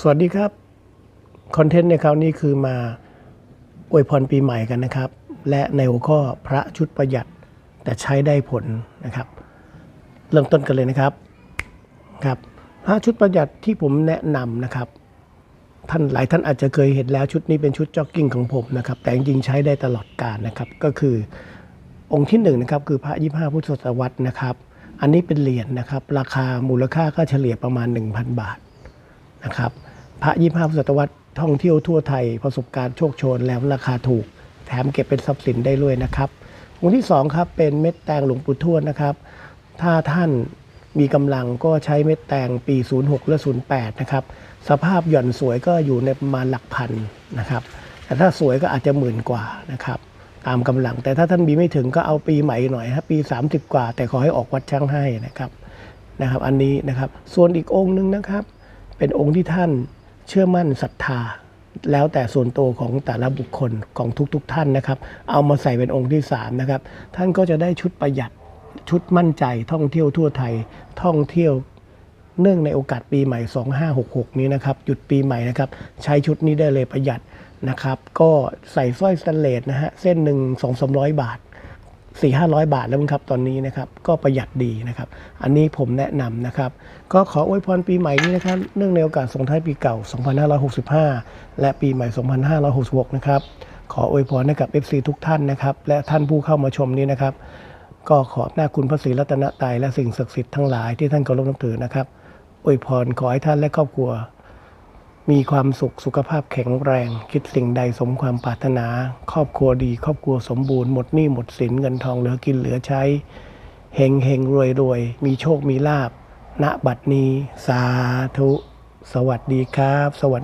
สวัสดีครับ คอนเทนต์ในคราวนี้คือมาอวยพรปีใหม่กันนะครับ และในหัวข้อพระชุดประหยัดแต่ใช้ได้ผลนะครับ เริ่มต้นกันเลยนะครับครับพระชุดประหยัดที่ผมแนะนำนะครับ ท่านหลายท่านอาจจะเคยเห็นแล้วชุดนี้เป็นชุดจ็อกกิ้งของผมนะครับ แต่จริงๆใช้ได้ตลอดกาลนะครับ ก็คือองค์ที่หนึ่งนะครับคือพระยี่ห้าพุทธศตวรรษนะครับ อันนี้เป็นเหรียญนะครับ ราคามูลค่าก็เฉลี่ยประมาณ 1,000 บาท นะครับพระยี่ห้าศตวรรษท่องเที่ยวทั่วไทยประสบการณ์โชคโชนแล้วราคาถูก แถมเก็บเป็นทรัพย์สินได้ด้วยนะครับองค์ที่สองครับเป็นเม็ดแตงหลวงปู่ทวดนะครับ ถ้าท่านมีกำลังก็ใช้เม็ดแตงปี 06 และ 08 นะครับ สภาพหย่อนสวยก็อยู่ในประมาณหลักพันนะครับ แต่ถ้าสวยก็อาจจะหมื่นกว่านะครับตามกำลัง แต่ถ้าท่านมีไม่ถึงก็เอาปีใหม่หน่อยครปี 30 กว่า แต่ขอให้ออกวัดช่างให้นะครับนะครับ อันนี้นะครับ ส่วนอีกองค์หนึงนะครับ เป็นองค์ที่ท่านเชื่อมั่นศรัทธา แล้วแต่ส่วนตัวของแต่ละบุคคลของทุกๆทท่านนะครับ เอามาใส่เป็นองค์ที่3นะครับท่านก็จะได้ชุดประหยัดชุดมั่นใจท่องเที่ยวทั่วไทยท่องเที่ยวเนื่องในโอกาสปีใหม่ 2566 นี้นะครับหยุดปีใหม่นะครับ ใช้ชุดนี้ได้เลยประหยัดนะครับ ก็ใส่สร้อยสแตนเลสนะฮะ เส้นหนึ่งสองสามร้อยบาท สี่ห้าร้อยบาทแล้วครับตอนนี้นะครับก็ประหยัดดีนะครับ อันนี้ผมแนะนำนะครับ ก็ขออวยพรปีใหม่นี้นะครับ เนื่องในโอกาสส่งท้ายปีเก่า 2565 และปีใหม่ 2566 นะครับ ขออวยพรให้กับ FC ทุกท่านนะครับ และท่านผู้เข้ามาชมนี้นะครับ ก็ขอบหน้าคุณพระศรีรัตนตรัยและสิ่งศักดิ์สิทธิ์ทั้งหลายที่ท่านเคารพนับถือนะครับอวยพรขอให้ท่านและครอบครัว มีความสุขสุขภาพแข็งแรง คิดสิ่งใดสมความปรารถนา ครอบครัวดี ครอบครัวสมบูรณ์หมดหนี้หมดสินเงินทองเหลือกินเหลือใช้เฮงเฮงรวยรวยมีโชคมีลาบณบัดนี้ สาธุ สวัสดีครับ สวัสดี